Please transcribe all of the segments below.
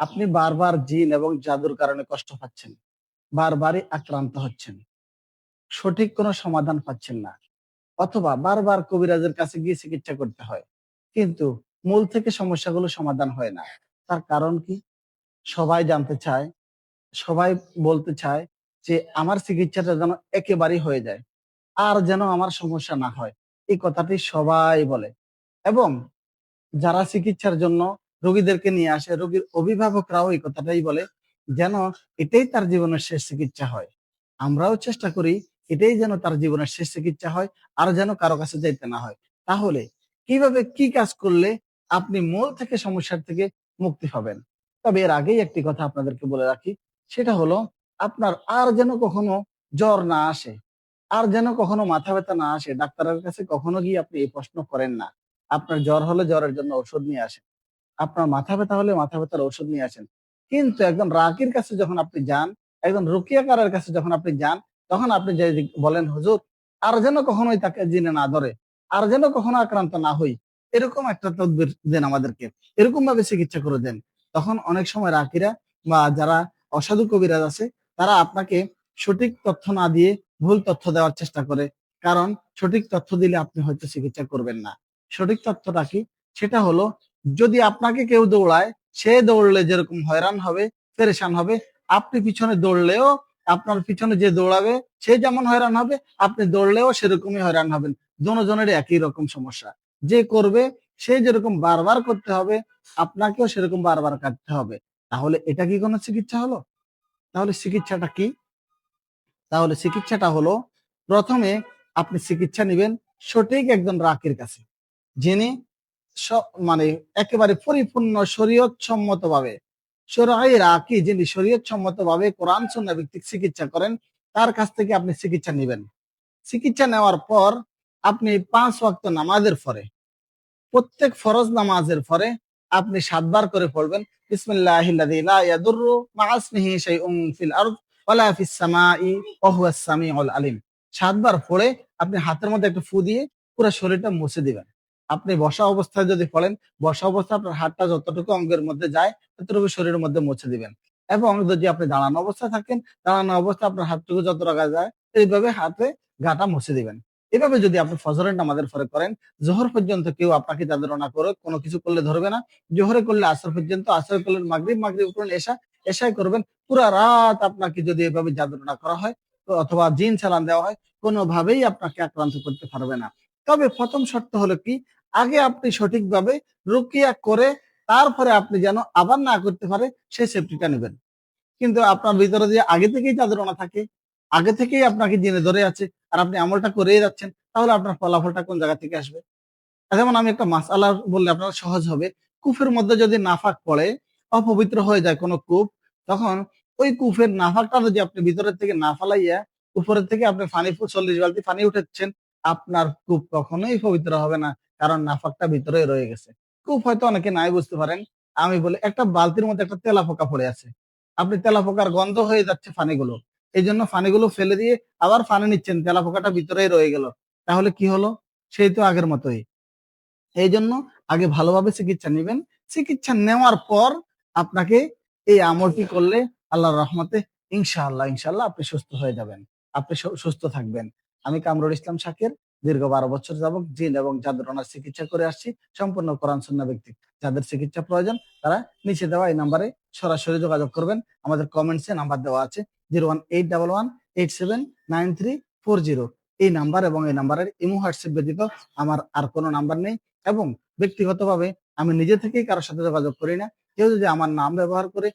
আপনি বারবার জিন এবং জাদুর কারণে কষ্ট পাচ্ছেন, বারবারই আক্রান্ত হচ্ছেন, সঠিক কোনো সমাধান পাচ্ছেন না, অথবা বারবার কবিরাজের কাছে গিয়ে চিকিৎসা করতে হয়, কিন্তু মূল থেকে সমস্যাগুলো সমাধান হয় না। তার কারণ কি? সবাই জানতে চায়, সবাই বলতে চায় যে আমার চিকিৎসাটা যেন একেবারেই হয়ে যায়, আর যেন আমার সমস্যা না হয়, এই কথাটি সবাই বলে এবং যারা চিকিৎসার জন্য রোগীদেরকে নিয়ে আসে, রোগীর অভিভাবকরাও এই কথাটাই বলে যেন এটাই তার জীবনের শেষ চিকিৎসা হয়। আমরাও চেষ্টা করি এটাই যেন তার জীবনের শেষ চিকিৎসা হয়, আর যেন কারও কাছে যাইতে না হয়। তাহলে কীভাবে কি কাজ করলে আপনি মূল থেকে সমস্যার থেকে মুক্তি পাবেন? তবে এর আগেই একটি কথা আপনাদেরকে বলে রাখি, সেটা হলো আপনার আর যেন কখনো জ্বর না আসে, আর যেন কখনো মাথা ব্যথা না আসে, ডাক্তারের কাছে কখনো গিয়ে আপনি এই প্রশ্ন করেন না। আপনার জ্বর হলে জ্বরের জন্য ওষুধ নিয়ে আসেন আপনার মাথা ব্যথা হলে মাথা ব্যথার ওষুধ নিয়ে আসেন। কিন্তু একজন রাকির কাছে যখন আপনি যান একজন রুকিয়াকারের কাছে যখন আপনি যান, তখন আপনি যে বলেন, হুজুর, আর যেন কখনোই তাকে জিনে না ধরে, আর যেন কখনো আক্রান্ত না হই। এরকম একটা তদবির দেন আমাদেরকে। এরকম ভাবে চিকিৎসা করে দেন। তখন অনেক সময় রাকিরা বা যারা অসাধু কবিরাজ আছে, তারা আপনাকে সঠিক তথ্য না দিয়ে ভুল তথ্য দেওয়ার চেষ্টা করে। কারণ সঠিক তথ্য দিলে আপনি হয়তো চিকিৎসা করবেন না। সঠিক তথ্যটা কি? সেটা হলো যদি আপনাকে কেউ দৌড়ায়, সে দৌড়লে যেরকম হয়রান হবে, পেরেশান হবে, আপনি পিছনে দৌড়লেও, আপনার পিছনে যে দৌড়াবে, সে যেমন হয়রান হবে, আপনি দৌড়লেও সেরকমই হয়রান হবেন। দুজনের একই রকম সমস্যা। যে করবে, সে যেরকম বারবার করতে হবে, আপনাকেও সেরকম বারবার কাটতে হবে। তাহলে এটা কি কোনো চিকিৎসা হলো? তাহলে চিকিৎসাটা কি? তাহলে চিকিৎসাটা হলো, প্রথমে আপনি চিকিৎসা নেবেন সঠিক একজন রাকির কাছে, যিনি মানে একেবারে পরিপূর্ণ শরীয়ত সম্মত ভাবে রাকি যিনি শরীয়ত সম্মত ভাবে কোরআন সন্না ভিত্তিক চিকিৎসা করেন, তার কাছ থেকে আপনি চিকিৎসা নেবেন। চিকিৎসা নেওয়ার পর আপনি পাঁচ ওয়াক্ত নামাজের পরে, প্রত্যেক ফরজ নামাজের পরে আপনি সাতবার করে পড়বেন আলিম। সাতবার পড়ে আপনি হাতের মধ্যে একটা ফু দিয়ে পুরো শরীরটা মুছে দিবেন। আপনি বসা অবস্থায় যদি পড়েন, বসা অবস্থায় আপনার হাতটা যতটুকু অঙ্গের মধ্যে যায়, ততটুকু শরীরের মধ্যে মুছে দিবেন। এবং যদি আপনি দাঁড়ানো অবস্থায় থাকেন, দাঁড়ানো অবস্থায় আপনার হাতটুকু যত রাখা যায়, এইভাবে হাতে গাটা মুছে দিবেন। এভাবে যদি আপনি ফজরের নামাজের পরে করেন, জোহর পর্যন্ত কেউ আপনাকে যাদনা করে কোনো কিছু করলে ধরবে না। জোহরে করলে আসর পর্যন্ত, আসর করলে মাগরিব মাগরিব করলেন এসা এসাই করবেন। পুরা রাত আপনাকে যদি এভাবে যাদনা করা হয়, অথবা জিন চালান দেওয়া হয়, কোনোভাবেই আপনাকে আক্রান্ত করতে পারবে না। তবে প্রথম শর্ত হলো কি? আগে আপনি সঠিকভাবে রুকিয়া করে তারপরে আপনি যেন আবার না করতে পারে, সেই সেফটিটা নেবেন। কিন্তু আপনার ভিতরে যে আগে থেকেই যাদনা থাকে, আগে থেকেই আপনাকে জেনে ধরে আছে, আর আপনি আমলটা করেই যাচ্ছেন, তাহলে আপনার ফলাফলটা কোন জায়গা থেকে আসবে? যেমন আমি একটা মাসালা বললে আপনার সহজ হবে, কুফের মধ্যে যদি নাফাক পড়ে, অপবিত্র হয়ে যায় কোনো কূপ, তখন ওই কুফের নাফাকটা যদি আপনি ভিতরের থেকে না ফালাইয়া, উপরের থেকে আপনি পানি ফু- চল্লিশ বালতি পানি উঠাচ্ছেন আপনার কূপ কখনোই পবিত্র হবে না, কারণ নাফাকটা ভিতরে রয়ে গেছে। কূপ হয়তো অনেকে নাই বুঝতে পারেন, আমি বলি একটা বালতির মধ্যে একটা তেলা পোকা পড়ে আছে। আপনি তেলা পোকার গন্ধ হয়ে যাচ্ছে পানিগুলো এই জন্য পানিগুলো ফেলে দিয়ে আবার পানি নিচ্ছেন তেলা পোকাটা ভিতরেই রয়ে গেল। তাহলে কি হলো? সেই তো আগের মতোই। এই জন্য আগে ভালোভাবে চিকিৎসা নেবেন। চিকিৎসা নেওয়ার পর আপনাকে এই আমলটি করলে আল্লাহর রহমতে ইনশাআল্লাহ ইনশাআল্লাহ আপনি সুস্থ হয়ে যাবেন। আপনি সুস্থ থাকবেন। আমি কামরুল ইসলাম শাকের, দীর্ঘ বারো বছর যাবত জিন এবং জাদুরনার চিকিৎসা করে আসছি। সম্পূর্ণ কোরআন ব্যক্তি। যাদের চিকিৎসা প্রয়োজন, তারা নিচে দেওয়া এই নাম্বারে সরাসরি যোগাযোগ করবেন। আমাদের কমেন্টসে নাম্বার দেওয়া আছে zero one eight double one eight seven nine three four zero. এই নাম্বার এবং এই নাম্বারের ইমো হোয়াটসঅ্যাপ ব্যতীত আমার আর কোনো নাম্বার নেই এবং ব্যক্তিগতভাবে আমি নিজে থেকেই কারোর সাথে যোগাযোগ করি না। কেউ যদি আমার নাম ব্যবহার করে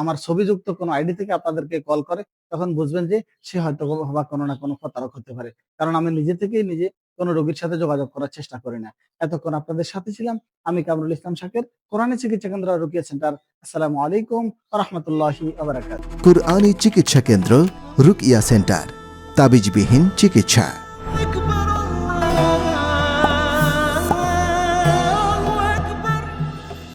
আমার ছবিযুক্ত কোনো আইডি থেকে আপনাদেরকে কল করে, তখন বুঝবেন যে সে হয়তো বা কোনো না কোনো প্রতারক হতে পারে। কারণ আমি নিজে থেকেই নিজে কোনো রোগীর সাথে যোগাযোগ করার চেষ্টা করি না। এতক্ষণ আপনাদের সাথে ছিলাম, আমি কামরুল ইসলাম শাকের কোরআনী চিকিৎসা কেন্দ্র রুকিয়া সেন্টার। আসসালামু আলাইকুম রহমতুল্লাহি কুরআনী চিকিৎসা কেন্দ্র রুকিয়া সেন্টার, তাবিজবিহীন চিকিৎসা।